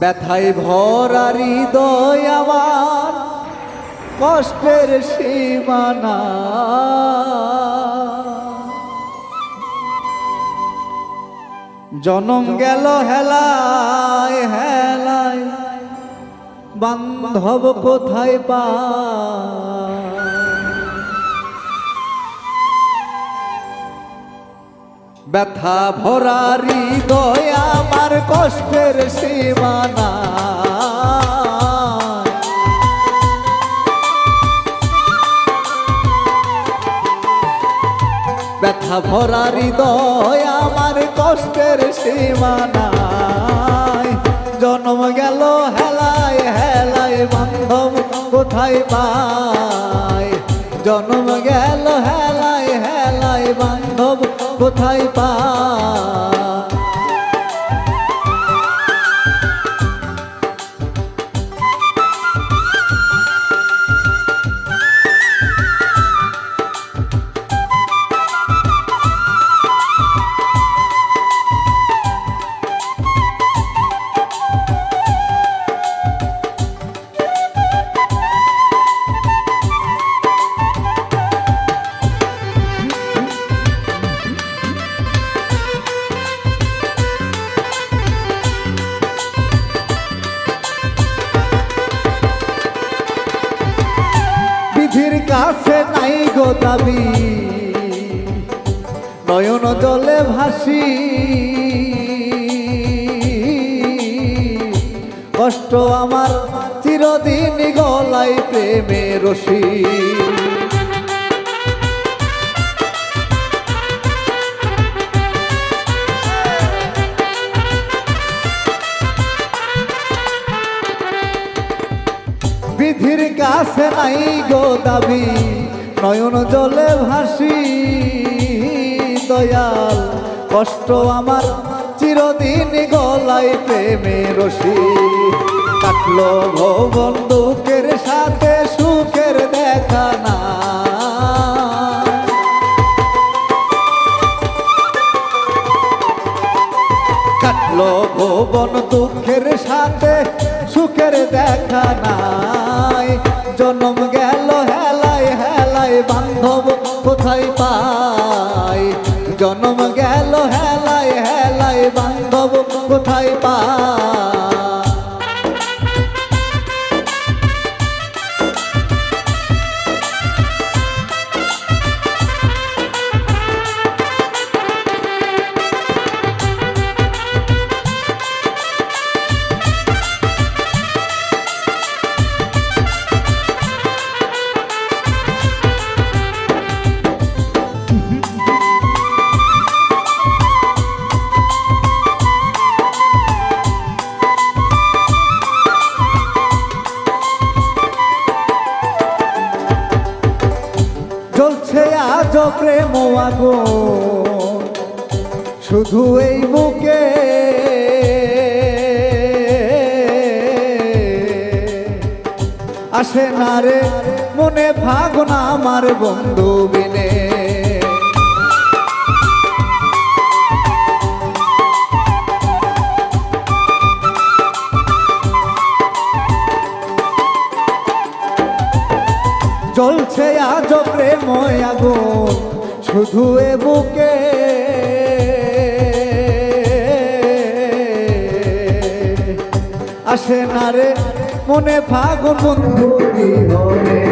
ব্যথায় ভরা হৃদয় আমার কষ্টের সীমানা। জনম গেল হেলায় হেলায় বান্ধব কোথায় পা ব্যথা ভরা হৃদয় আমার কষ্টের সীমানা। ব্যথা ভরা হৃদয় আমার কষ্টের সীমানায়। জন্ম গেল হেলায় হেলায়, বান্ধব কোথায় পায়? জন্ম গেল হেলায় হেলায় বান্ধব কোথায় পায়? কাছে নাই গো দাবি। নয়ন জলে ভাসি। কষ্ট আমার চিরদিন গলাই প্রেমে রশি। বিধির কাছে নাই গো দাবি, নয়ন জলে ভাসি। দয়াল, কষ্ট আমার চিরদিন গলাই প্রেমে রশি। কাটলো ভবন দুঃখের সাথে সুখের দেখা না। কাটলো ভুবন দুঃখের সাথে সুখের দেখা নাই। জন্ম গেল হেলায় হেলায় বান্ধব কোথায় পাই? জন্ম আগুন। শুধু এই বুকে। আসে না রে মনে ভাগনা আমার বন্ধু বিনে। শুধু এ বুকে। আসে না রে মনে ফাগুন বন্ধু বিহনে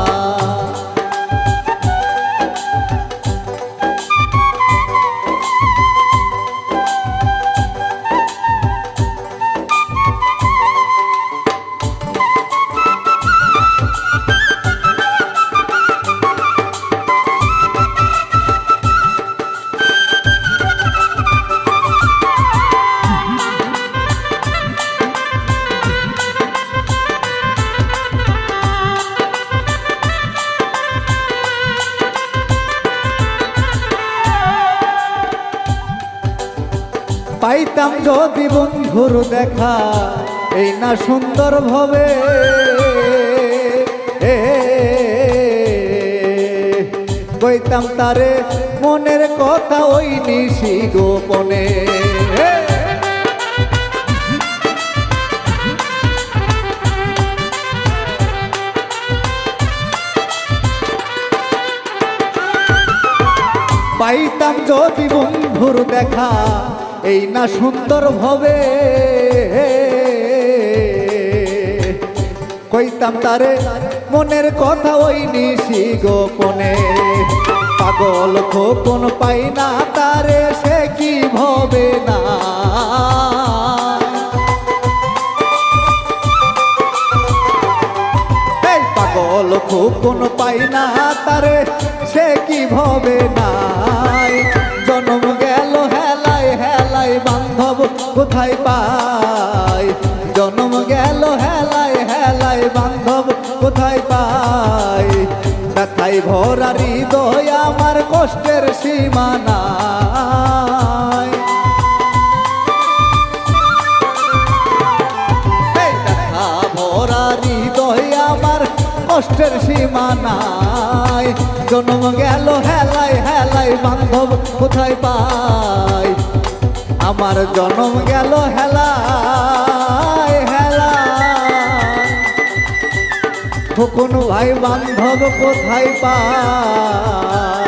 পাইতাম যদি বন্ধুর দেখা এই না সুন্দর ভাবে কইতাম তারে মনের কথা ওই নিশি গোপনে পাইতাম যদি বন্ধুর দেখা এই না সুন্দর ভাবে। কইতাম তারে, মনের কথা ওই নিশি গোপনে। পাগল খোকন পাই না তারে, সে কি ভবে না? পাগল পাই না তারে, সে কি ভবে নাই? কোথায় পাই? জন্ম গেল হেলাই হেলাই বান্ধব কোথায় পাই? ব্যথায় ভরা হৃদয় আমার কষ্টের সীমা নাই। এই ব্যথা ভরা হৃদয় আমার কষ্টের সীমানাই জন্ম গেল হেলাই হেলাই বান্ধব কোথায় পাই? আমার জন্ম গেল হেলা হেলা। খোকন ভাই বান্ধব কোথায় পাই